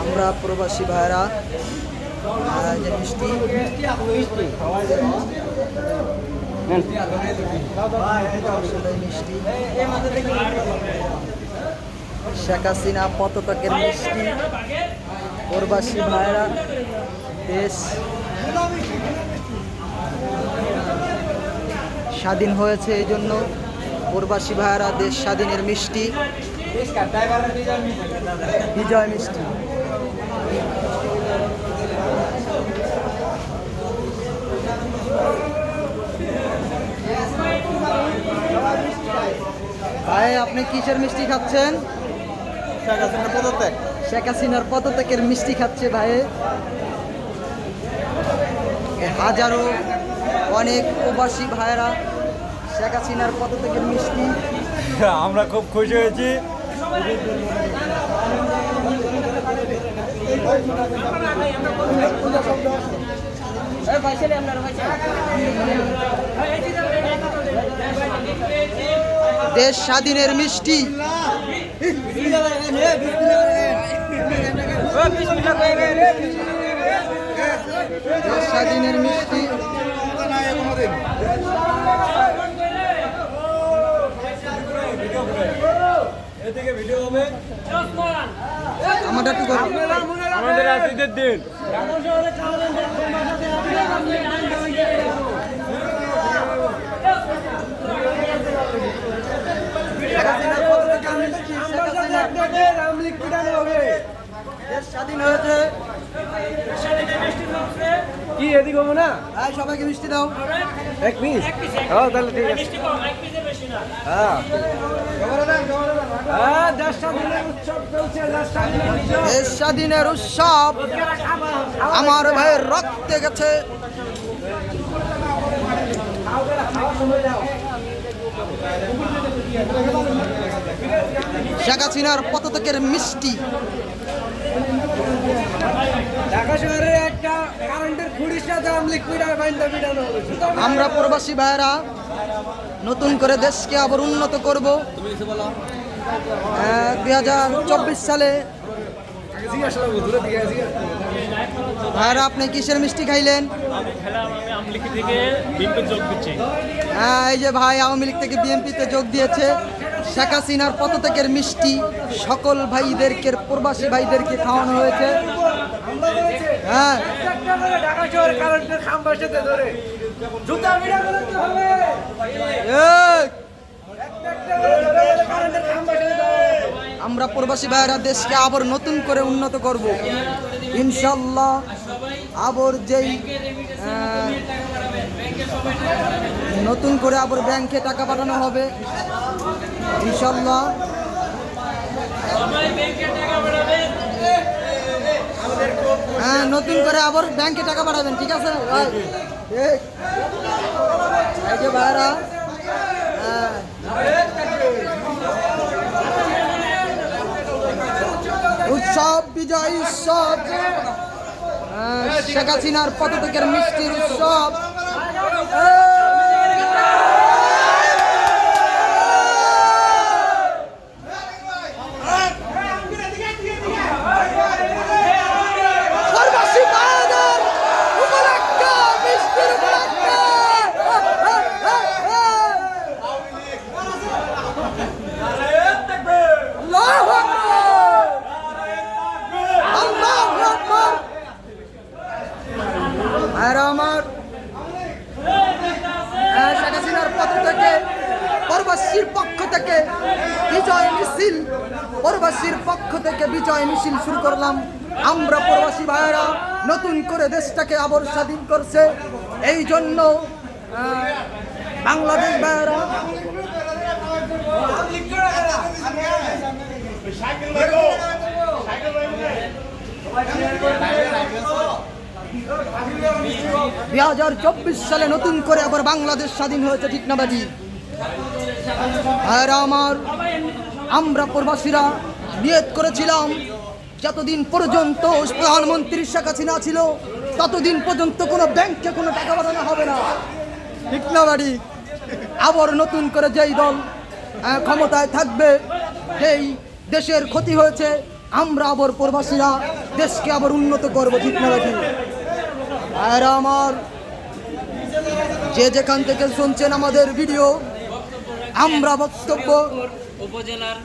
আমরা প্রবাসী ভাইরা যে মিষ্টি মিষ্টি শেখ হাসিনা পততকের মিষ্টি, প্রবাসী ভাইরা দেশ স্বাধীন হয়েছে এই জন্য প্রবাসী ভাইরা দেশ স্বাধীনের মিষ্টি। বিজয় মিষ্টি। ভাই, আপনি কিসের মিষ্টি খাচ্ছেন? শেখ হাসিনার পদত্যাগের মিষ্টি খাচ্ছে ভাই। হাজারো অনেক প্রবাসী ভাইয়েরা শেখ হাসিনার পদত্যাগের মিষ্টি। আমরা খুব খুশি হয়েছি। দেশ স্বাধীনের মিষ্টি। দেশ স্বাধীনের মিষ্টি। এদিকে ভিডিও হবে। আমাদের একটু আমাদের আজ দিন। স্বাধীন হয়েছে কি এদিকে হবে না? ভাই সবাইকে মিষ্টি দাও। এক পিস হ্যাঁ তাহলে ঠিক আছে। হ্যাঁ। হ্যাঁ দেশ স্বাধীনের উৎসব। আমার ভাইয়ের রক্তে গেছে। শেখ হাসিনার পদত্যাগের মিষ্টি। ঢাকা শহরে একটা কারেন্টের খুঁড়ির সাথে আমলিক পিড়ায় বাইন্দা পিড়ানো আমরা প্রবাসী ভাইয়েরা নতুন করে দেশকে আবার উন্নত করব। দুই হাজার চব্বিশ সালে। ভাইয়েরা আপনি কিসের মিষ্টি খাইলেন? হ্যাঁ এই যে ভাই আওয়ামী লীগ থেকে বিএনপিতে যোগ দিয়েছে। শেখ হাসিনার পদত্যাগের মিষ্টি সকল ভাইদেরকে, প্রবাসী ভাইদেরকে খাওয়ানো হয়েছে। হ্যাঁ। জুতা পিড়া করতে হবে এই, কারেন্টের খাম্বার সাথে ধরে আমরা প্রবাসী ভাইয়েরা দেশকে আবার নতুন করে উন্নত করব ইনশাল্লাহ আবার যেই নতুন করে আবার ব্যাংকে টাকা পাঠানো হবে ইনশাল্লাহ হ্যাঁ নতুন করে আবার ব্যাংকে টাকা পাঠাবেন, ঠিক আছে ভাই? ভাইরা হ্যাঁ উৎসব বিজয় উৎসব আহ, শেখ হাসিনার পদত্যাগের মিষ্টির উৎসব। আর আমার হ্যাঁ, শেখ হাসিনার থেকে প্রবাসীর পক্ষ থেকে বিজয় মিছিল প্রবাসীর পক্ষ থেকে বিজয় মিছিল শুরু করলাম। আমরা প্রবাসী ভাইয়েরা নতুন করে দেশটাকে আবার স্বাধীন করছে। এই জন্য বাংলাদেশ ভাইয়েরা দুই হাজার চব্বিশ সালে নতুন করে আবার বাংলাদেশ স্বাধীন হয়েছে, ঠিক না বাজি? ভাইয়েরা আমার, আমরা প্রবাসীরা নিয়ত করেছিলাম, যতদিন পর্যন্ত প্রধানমন্ত্রীর শেখ হাসিনা ছিল, ততদিন পর্যন্ত কোনো ব্যাংকে কোনো টাকা পাঠানো হবে না। ঠিক না বাড়ি আবার নতুন করে যেই দল ক্ষমতায় থাকবে, যেই দেশের ক্ষতি হয়েছে, আমরা আবার প্রবাসীরা দেশকে আবার উন্নত করব, ঠিক না নাকি আর আমার যে যেখান থেকে শুনছেন আমাদের ভিডিও আমরা বক্তব্য উপজেলার